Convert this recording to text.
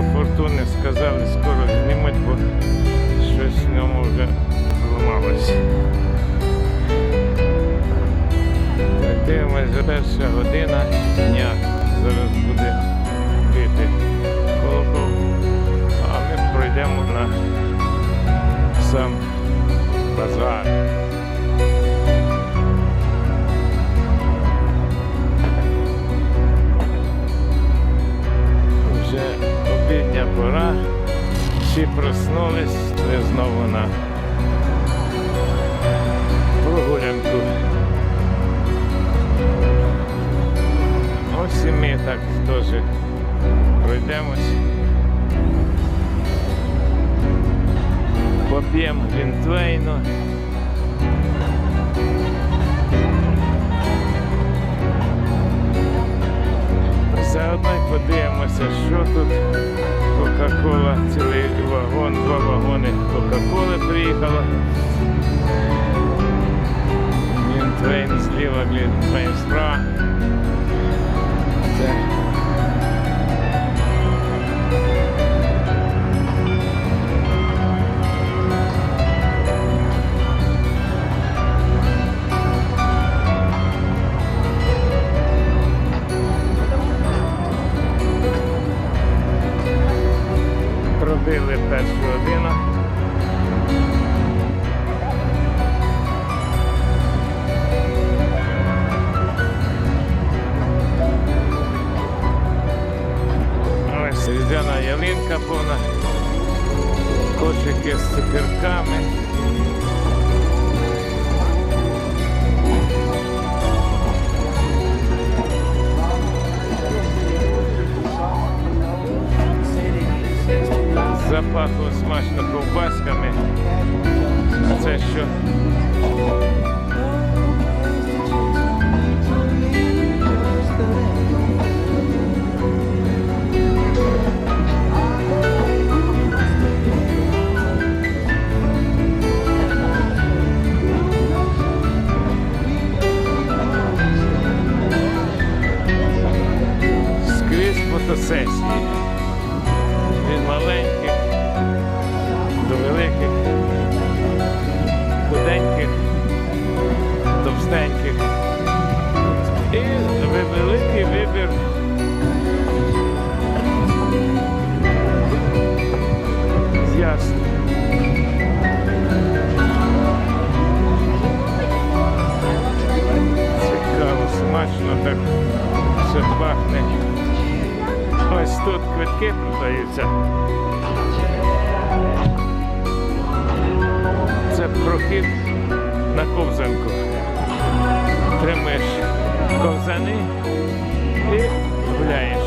Колесо фортуни сказали, скоро знімуть, бо щось в ньому вже зламалося. За перша година дня. Зараз буде бити колокол, а ми пройдемо на сам базар. Всі проснулись, ми знову на прогулянку. Ось і ми так теж пройдемось. Поп'ємо глінтвейну. Заодно й подивимося, що тут Кока-Кола, цілий вагон, два вагони Кока-Коли приїхало. Глінтвейн зліва, Глінтвейн справа. Ялинка повна, кошики з цукерками. Запахло смачно ковбасками. Це що? Фотосесії. Від маленьких до великих, худеньких, товстеньких. І великий вибір. Ясно. Цікаво, смачно так все пахне. Ось тут квитки продаються. Це прохід на ковзанку. Тримаєш ковзани і гуляєш.